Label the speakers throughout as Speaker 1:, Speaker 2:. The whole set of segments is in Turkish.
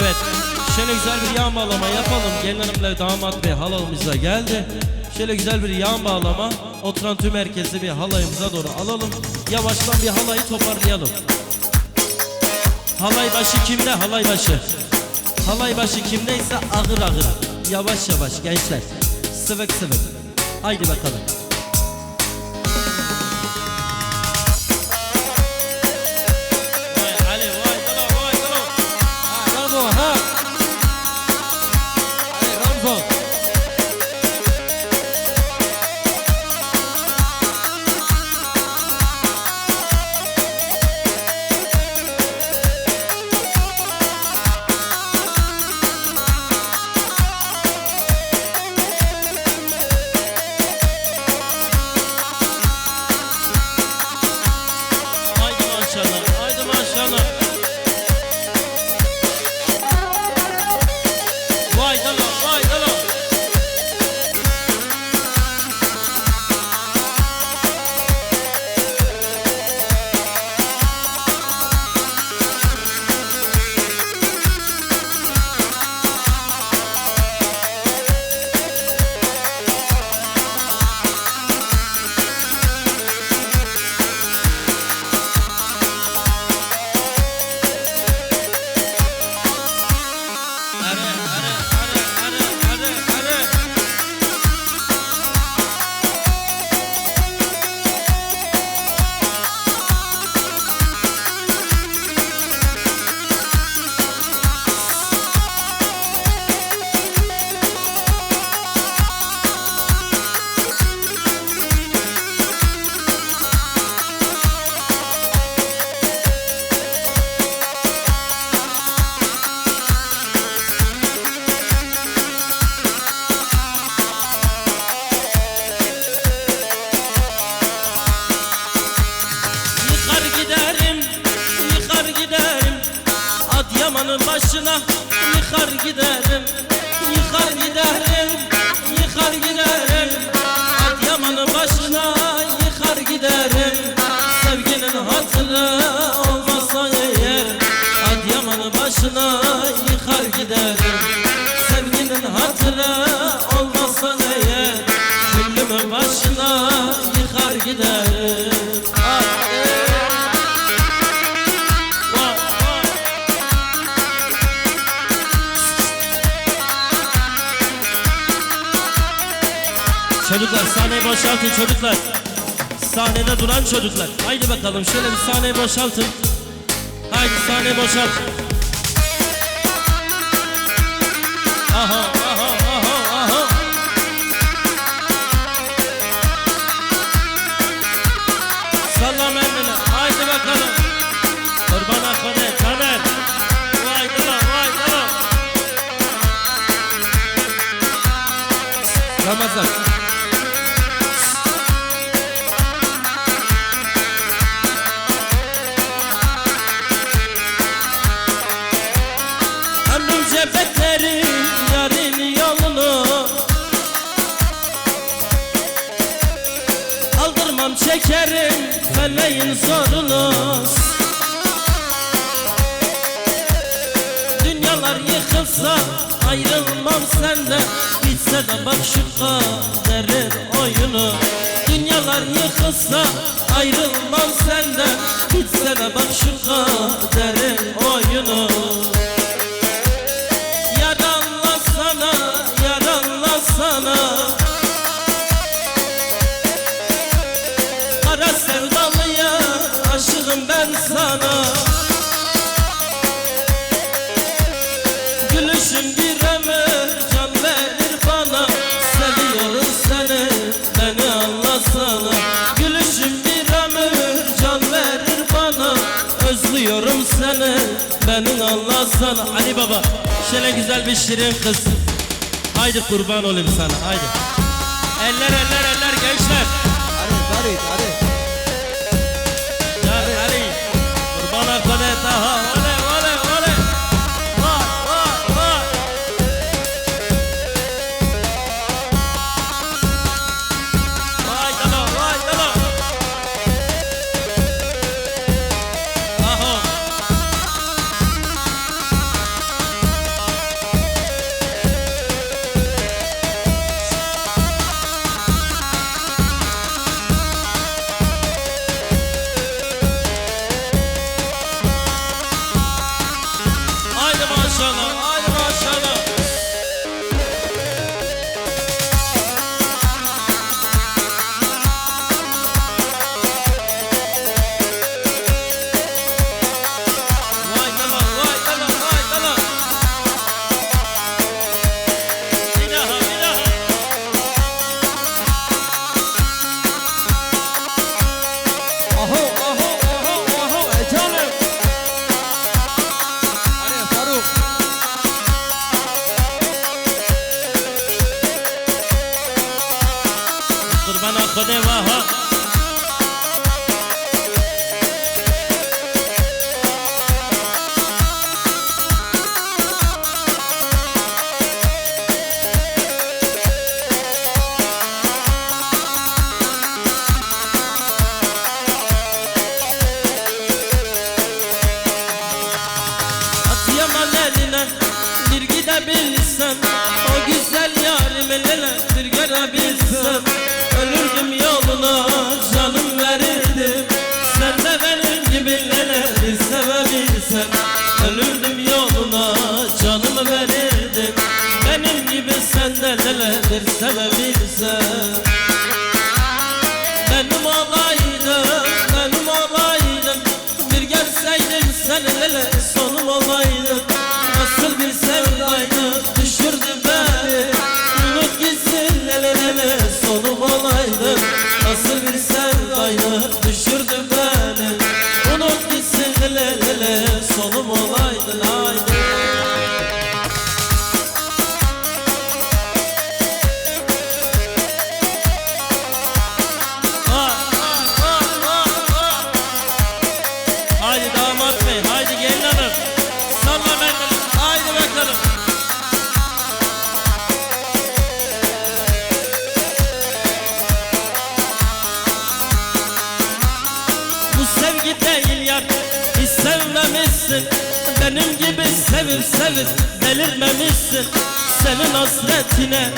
Speaker 1: Evet şöyle güzel bir yağ bağlama yapalım Gelin hanımla damat bey halalımıza geldi Şöyle güzel bir yağ bağlama Oturan tüm herkesi bir halayımıza doğru alalım Yavaştan bir halayı toparlayalım Halay başı kimde? Halay başı. Halay başı kimdeyse ağır ağır. Yavaş yavaş gençler. Sıvık sıvık. Haydi bakalım. Yıkar giderim Yıkar giderim, yıkar giderim. Adıyaman'ın başına yıkar giderim Sevginin hatırı olmasa eğer. Adıyaman'ın başına sahneyi boşaltın çocuklar. Sahnede duran çocuklar. Haydi bakalım şöyle bir sahneyi boşaltın. Haydi sahneyi boşalt. Aha aha aha çekerim feleğin zorunu Dünyalar yıkılsa ayrılmam senden. Bitse de bak şu kaderin oyunu. Dünyalar yıkılsa ayrılmam senden. Bitse de bak şu kaderin oyunu için bir ömür can verir bana. Seviyorum seni beni anlasana. Gülüşün bir ömür can verir bana. Özlüyorum seni beni anlasana. Ali Baba şöyle güzel bir şirin kız. Haydi kurban olayım sana haydi. Eller eller eller gençler. નાથ દેવા iyi değil yar Hiç sevmemişsin. Benim gibi sevip sevip delirmemişsin. Senin hasretine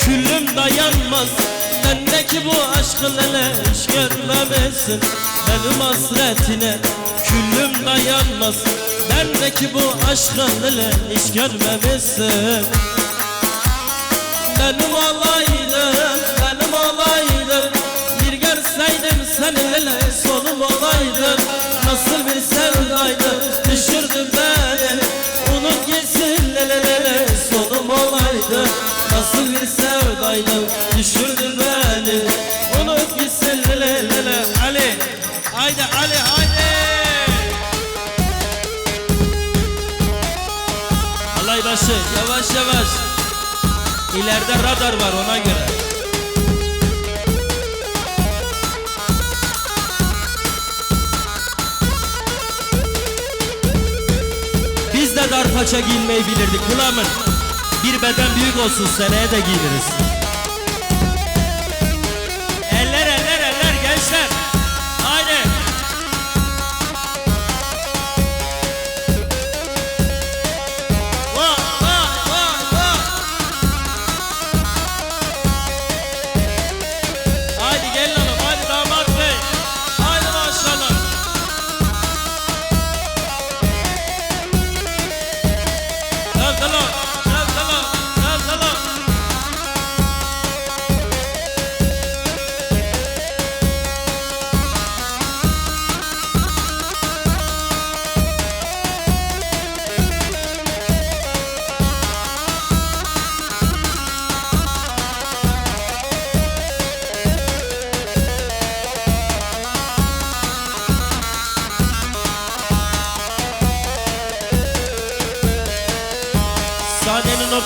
Speaker 1: küllüm dayanmaz Bendeki bu aşkı leleş görmemesin Benim hasretine küllüm dayanmaz Bendeki bu aşkı leleş görmemesin arkadaşı yavaş yavaş. İleride radar var ona göre. Biz de dar paça giyinmeyi bilirdik Kulağımın bir beden büyük olsun seneye de giyiniriz.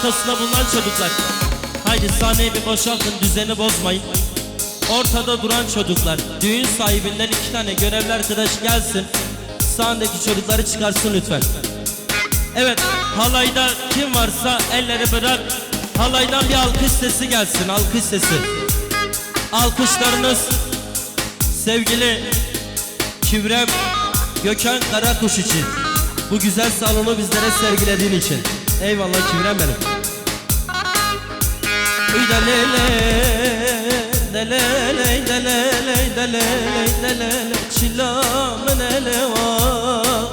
Speaker 1: Salonun ortasında bulunan çocuklar. Haydi sahneyi bir boşaltın düzeni bozmayın. Ortada duran çocuklar. Düğün sahibinden iki tane görevli arkadaş gelsin. Sahnedeki çocukları çıkarsın lütfen. Evet halayda kim varsa elleri bırak. Halaydan bir alkış sesi gelsin alkış sesi. Alkışlarınız sevgili Kivrem Gökhan Karakuş için. Bu güzel salonu bizlere sergilediğin için. Eyvallah Kivrem benim. Le de le le çilamın ele var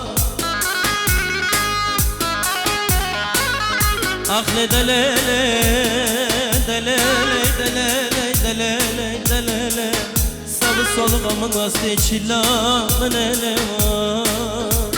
Speaker 1: Ah le de le le de le le de le le de le le de le le Salı solu gamın vazgeçilamın ele var